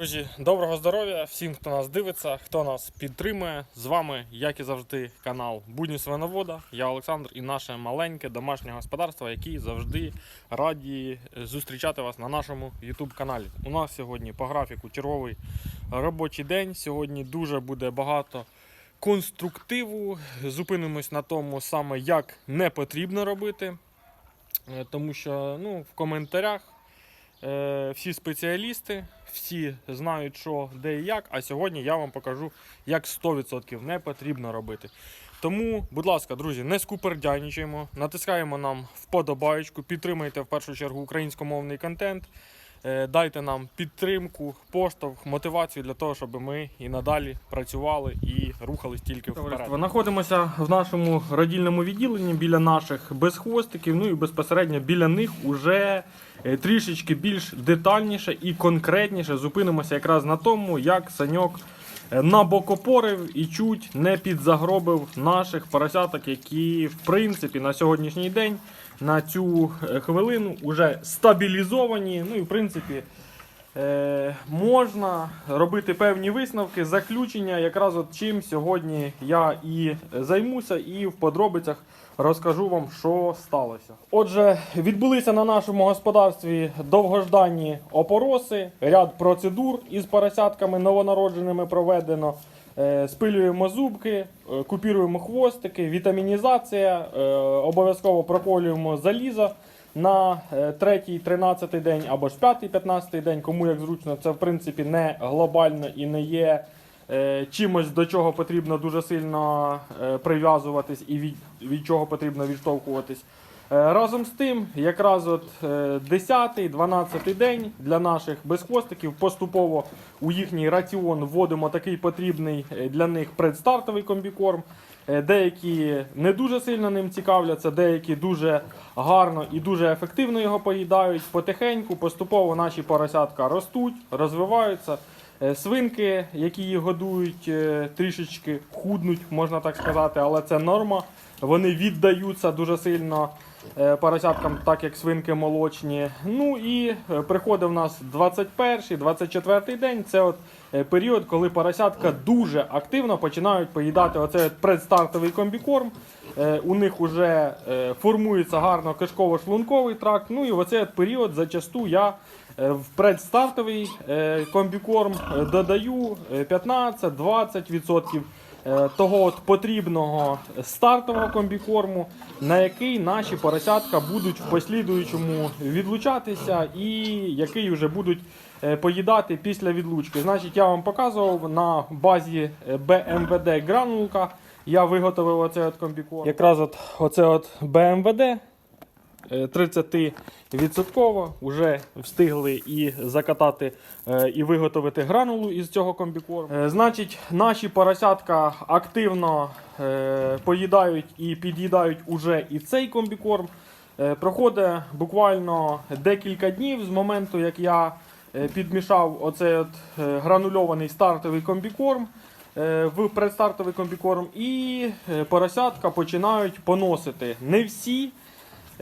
Друзі, доброго здоров'я всім, хто нас дивиться, хто нас підтримує. З вами, як і завжди, канал Будні Свиновода. Я Олександр і наше маленьке домашнє господарство, які завжди раді зустрічати вас на нашому YouTube каналі. У нас сьогодні по графіку черговий робочий день. Сьогодні дуже буде багато конструктиву. Зупинимось на тому саме, як не потрібно робити. Е, Тому що ну, в коментарях всі спеціалісти, всі знають, що де і як. А сьогодні я вам покажу, як 100% не потрібно робити. Тому, будь ласка, друзі, не скупердянічуємо, натискаємо нам вподобаєчку, підтримуйте в першу чергу українськомовний контент. е, Дайте нам підтримку, поштовх, мотивацію для того, щоб ми і надалі працювали і рухались тільки вперед. Знаходимося в нашому родільному відділенні біля наших безхвостиків. Ну і безпосередньо біля них уже е, трішечки більш детальніше і конкретніше зупинимося якраз на тому, як саньок е, набокопорив і чуть не підзагробив наших поросяток, які в принципі на сьогоднішній день на цю е, хвилину вже стабілізовані. Ну і в принципі. Е, можна робити певні висновки, заключення, якраз от чим сьогодні я і займуся, і в подробицях розкажу вам, що сталося. Отже, відбулися на нашому господарстві довгожданні опороси, ряд процедур із поросятками новонародженими проведено. Е, Спилюємо зубки, е, купіруємо хвостики, вітамінізація, е, обов'язково проколюємо залізо на е, третій, тринадцятий день або ж п'ятий, п'ятнадцятий день, кому як зручно, це в принципі не глобально і не є е, чимось, до чого потрібно дуже сильно е, прив'язуватись і від, від чого потрібно відштовхуватись. Е, Разом з тим, якраз от е, 10-12 день для наших безхвостиків поступово у їхній раціон вводимо такий потрібний е, для них предстартовий комбікорм. Е, Деякі не дуже сильно ним цікавляться, деякі дуже гарно і дуже ефективно його поїдають. Потихеньку, поступово наші поросятка ростуть, розвиваються. Е, Свинки, які їх годують, е, трішечки худнуть, можна так сказати, але це норма. Вони віддаються дуже сильно е, поросяткам, так як свинки молочні. Ну і е, приходить в нас 21 24 день. Це от е, період, коли поросятка дуже активно починають поїдати оцей предстартовий комбікорм. Е, У них вже е, формується гарно кишково-шлунковий тракт. Ну і в оцей період зачасту я е, в предстартовий е, комбікорм е, додаю е, 15-20% е, того от потрібного стартового комбікорму, на який наші поросятка будуть в послідуючому відлучатися і який вже будуть е, поїдати після відлучки. Значить, я вам показував на базі БМВД BMWD гранулка. Я виготовив оцей от комбікорм. Якраз от оце от BMWD. Е, 30% вже встигли і закатати е, і виготовити гранулу із цього комбікорму. Е, Значить, наші поросятка активно е, поїдають і під'їдають уже і цей комбікорм. Проходить буквально декілька днів з моменту, як я підмішав оцей от гранульований стартовий комбікорм в предстартовий комбікорм, і поросятка починають поносити. Не всі.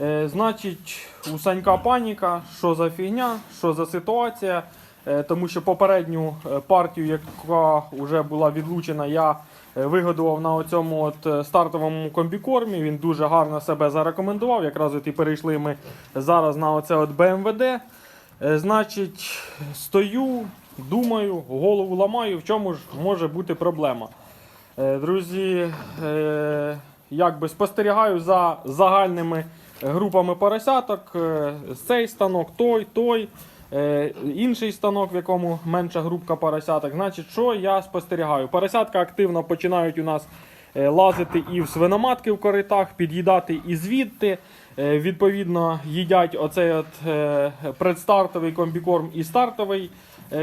Е, Значить, у Санька паніка, що за фігня, що за ситуація. Е, Тому що попередню е, партію, яка вже була відлучена, я вигодував на цьому от стартовому комбікормі. Він дуже гарно себе зарекомендував. Якраз от і перейшли ми зараз на оце от БМВД. Значить, стою, думаю, голову ламаю, в чому ж може бути проблема. Друзі, е, якби спостерігаю за загальними групами поросяток. Е, Цей станок, той, той, е, інший станок, в якому менша групка поросяток. Значить, що я спостерігаю? Поросятка активно починають у нас е, лазити і в свиноматки в коритах, під'їдати і звідти. Відповідно, їдять оцей от предстартовий комбікорм і стартовий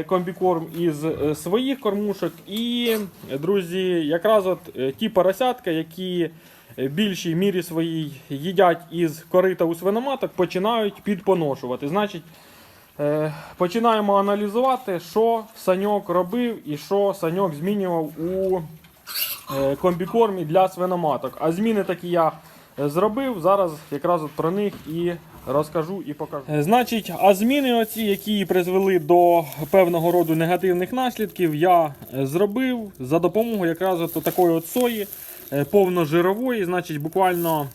комбікорм із своїх кормушок. І, друзі, якраз от ті поросятка, які більшій мірі своїй їдять із корита у свиноматок, починають підпоношувати. Значить, е, починаємо аналізувати, що саньок робив і що саньок змінював у е, комбікормі для свиноматок. А зміни такі я е, зробив. Зараз якраз от про них і розкажу і покажу. Е, Значить, а зміни оці, які призвели до певного роду негативних наслідків, я е, зробив за допомогою якраз от такої от сої е, повножирової. Значить, буквально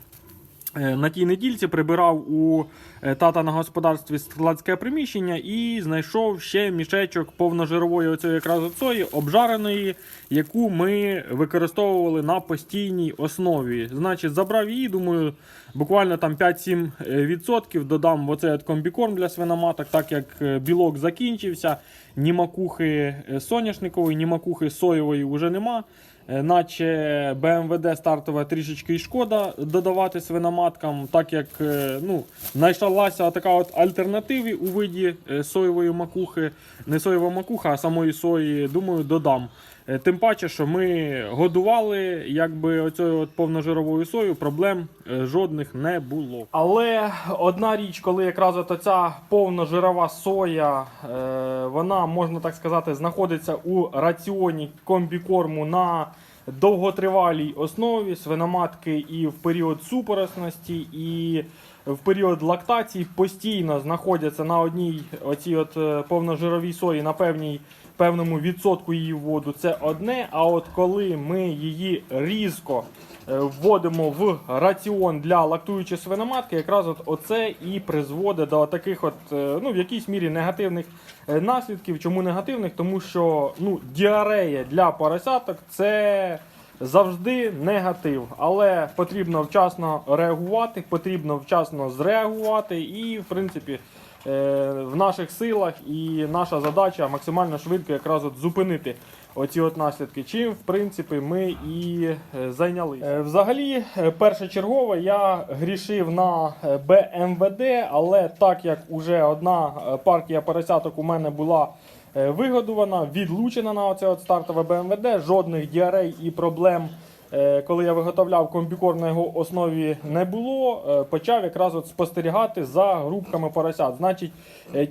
Е, На тій недільці прибирав у е, тата на господарстві складське приміщення і знайшов ще мішечок повножирової оцієї якраз от обжареної, яку ми використовували на постійній основі. Значить, забрав її, думаю, буквально там 5-7% додам в оцей комбікорм для свиноматок, так як е, білок закінчився, ні макухи е, соняшникової, ні макухи соєвої вже нема. Е, Наче БМВД стартова трішечки і шкода додавати свиноматкам, так як е, ну, знайшлася така от альтернатива у виді е, соєвої макухи, не соєва макуха, а самої сої, думаю, додам. Е, Тим паче, що ми годували якби оцею от повножировою сою, проблем е, жодних не було. Але одна річ, коли якраз от оця повножирова соя, е, вона, можна так сказати, знаходиться у раціоні комбікорму на довготривалій основі свиноматки і в період супоросності, і в період лактації постійно знаходяться на одній оцій от е, повножировій сої на певній певному відсотку її вводу. Це одне. А от коли ми її різко е, вводимо в раціон для лактуючої свиноматки, якраз от оце і призводить до таких от, е, ну, в якійсь мірі негативних наслідків. Чому негативних? Тому що ну, діарея для поросяток це завжди негатив, але потрібно вчасно реагувати, потрібно вчасно зреагувати, і в принципі. е, В наших силах і наша задача максимально швидко якраз от зупинити оці от наслідки. Чим в принципі ми і е, зайняли. Взагалі, е, першочергово я грішив на БМВД, але так як уже одна партія поросяток у мене була е, вигодована, відлучена на оце от стартове БМВД, жодних діарей і проблем. е, Коли я виготовляв комбікорм на його основі не було, е, почав якраз от спостерігати за групками поросят. Значить,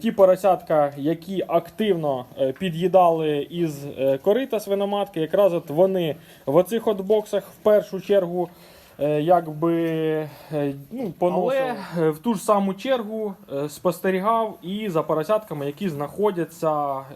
ті поросятка, які активно під'їдали із корита свиноматки, якраз от вони в оцих от боксах в першу чергу якби е, ну, поносили. Але е, в ту ж саму чергу е, спостерігав і за поросятками, які знаходяться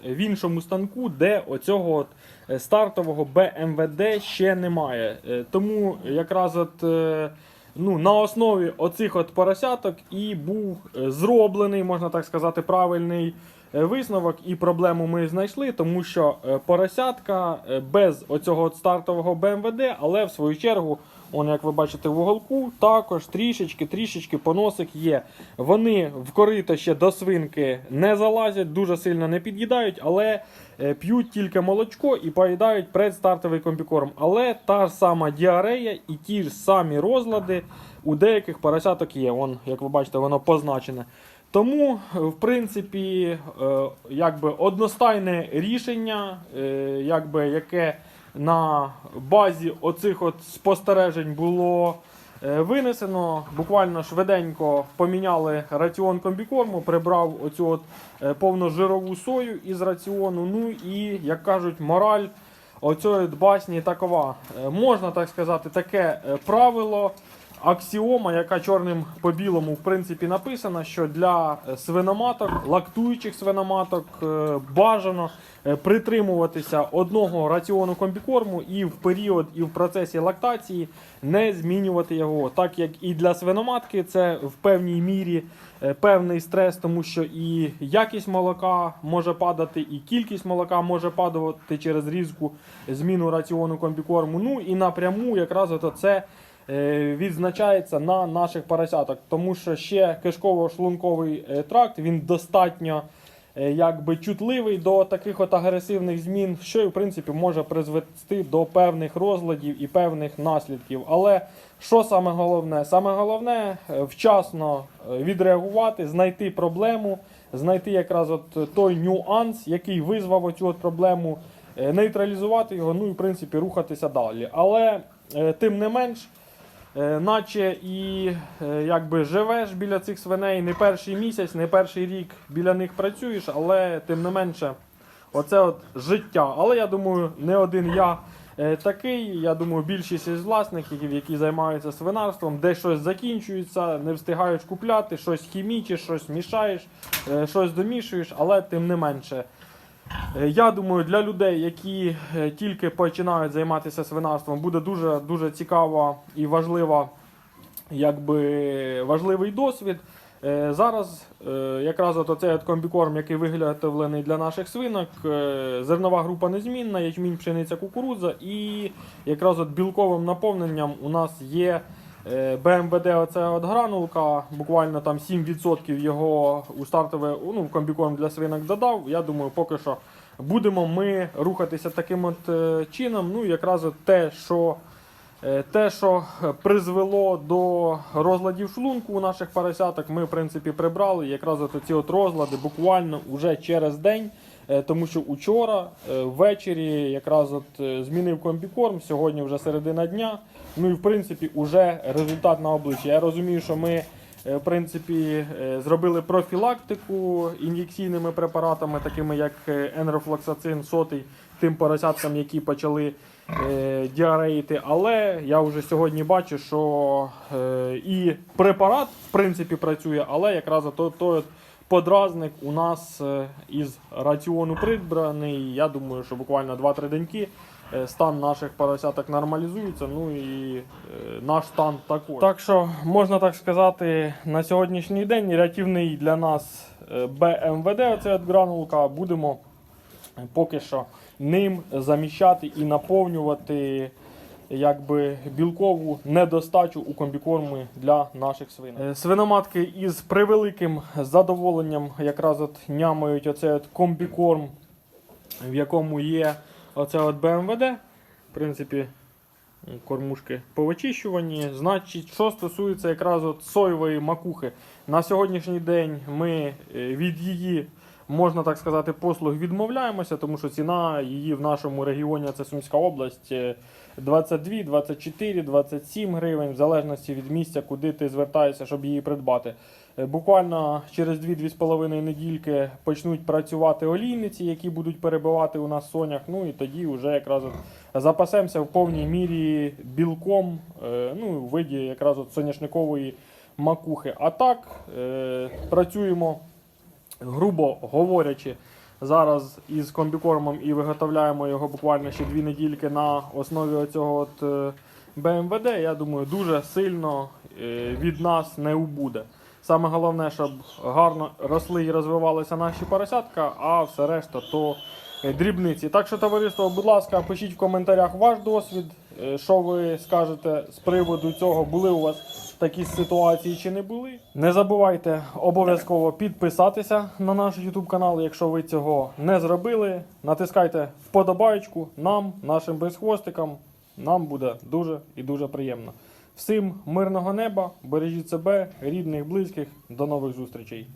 в іншому станку, де оцього от е, стартового БМВД ще немає. Е, Тому якраз от. е, Ну, на основі оцих от поросяток і був е, зроблений, можна так сказати, правильний е, висновок, і проблему ми знайшли, тому що е, поросятка е, без оцього стартового БМВД, але в свою чергу, он, як ви бачите в уголку, також трішечки, трішечки поносик є. Вони в корито ще до свинки не залазять, дуже сильно не під'їдають, але е, п'ють тільки молочко і поїдають предстартовий комбікорм. Але та ж сама діарея і ті ж самі розлади у деяких поросяток є. Вон, як ви бачите, воно позначене. Тому, в принципі, е, якби одностайне рішення, е, якби, яке на базі оцих от спостережень було е, винесено. Буквально швиденько поміняли раціон комбікорму, прибрав оцю от е, повножирову сою із раціону. Ну і, як кажуть, мораль оцьої басні такова. Е, Можна так сказати, таке правило. Аксіома, яка чорним по білому в принципі написана, що для е, свиноматок, лактуючих свиноматок е, бажано е, притримуватися одного раціону комбікорму і в період, і в процесі лактації не змінювати його. Так як і для свиноматки це в певній мірі певний стрес, тому що і якість молока може падати, і кількість молока може падати через різку зміну раціону комбікорму. Ну і напряму якраз це відзначається на наших поросяток, тому що ще кишково-шлунковий е, тракт він достатньо е, якби чутливий до таких от агресивних змін, що і в принципі може призвести до певних розладів і певних наслідків. Але що саме головне? Саме головне е, вчасно е, відреагувати, знайти проблему, знайти якраз от той нюанс, який визвав оцю от проблему, е, нейтралізувати його, ну і в принципі рухатися далі. Але е, тим не менш. Е, Наче і е, якби живеш біля цих свиней не перший місяць, не перший рік біля них працюєш, але тим не менше, оце от життя. Але я думаю, не один я е, такий. Я думаю, більшість із власників, які займаються свинарством, де щось закінчується, не встигаєш купляти, щось хімічиш, щось мішаєш, щось домішуєш, але тим не менше. Е, Я думаю, для людей, які е, тільки починають займатися свинарством, буде дуже дуже цікава і важлива, якби важливий досвід. Е, Зараз якраз оцей комбікорм, який виготовлений для наших свинок, зернова група незмінна, ячмінь, пшениця, кукурудза, і якраз от білковим наповненням у нас є БМВД, оце от гранулка, буквально там 7% його у стартове ну, в комбікорм для свинок додав. Я думаю, поки що будемо ми рухатися таким от е, чином. Ну, якраз от те, що Е, Те, що призвело до розладів шлунку у наших поросяток, ми в принципі прибрали. Якраз от ці от розлади буквально уже через день. Е, Тому що учора е, ввечері якраз от е, змінив комбікорм, сьогодні вже середина дня. Ну і в принципі вже результат на обличчі. Я розумію, що ми е, в принципі е, зробили профілактику ін'єкційними препаратами, такими як е, енрофлоксацин сотий, тим поросяткам, які почали е, діареїти. Але я вже сьогодні бачу, що е, і препарат в принципі працює, але якраз той от подразник у нас е, із раціону прибраний. Я думаю, що буквально 2-3 деньки. е, Стан наших поросяток нормалізується, ну і е, наш стан також. Так що можна так сказати, на сьогоднішній день рятівний для нас БМВД, оце от гранулка, будемо поки що ним заміщати і наповнювати якби білкову недостачу у комбікормі для наших свиней. Е, Свиноматки із превеликим задоволенням якраз от нямають оцей от комбікорм, в якому є оце от БМВД. В принципі, кормушки повичищувані. Значить, що стосується якраз от соєвої макухи, на сьогоднішній день ми е, від її, можна так сказати, послуг відмовляємося, тому що ціна її в нашому регіоні, це Сумська область, е, 22, 24, 27 гривень, в залежності від місця, куди ти звертаєшся, щоб її придбати. Е, Буквально через 2-2,5 недільки почнуть працювати олійниці, які будуть перебивати у нас сонях. Ну і тоді вже якраз от запасемося в повній мірі білком, е, ну, в виді якраз от соняшникової макухи. А так е, працюємо, грубо говорячи, зараз із комбікормом і виготовляємо його буквально ще дві недільки на основі оцього от е, БМВД. Я думаю, дуже сильно е, від нас не убуде. Саме головне, щоб гарно росли і розвивалися наші поросятка, а все решта то е, дрібниці. Так що, товариство, будь ласка, пишіть в коментарях ваш досвід, що ви скажете з приводу цього, були у вас такі ситуації чи не були. Не забувайте обов'язково підписатися на наш YouTube канал, якщо ви цього не зробили. Натискайте вподобайку нам, нашим безхвостикам. Нам буде дуже і дуже приємно. Всім мирного неба, бережіть себе, рідних, близьких. До нових зустрічей.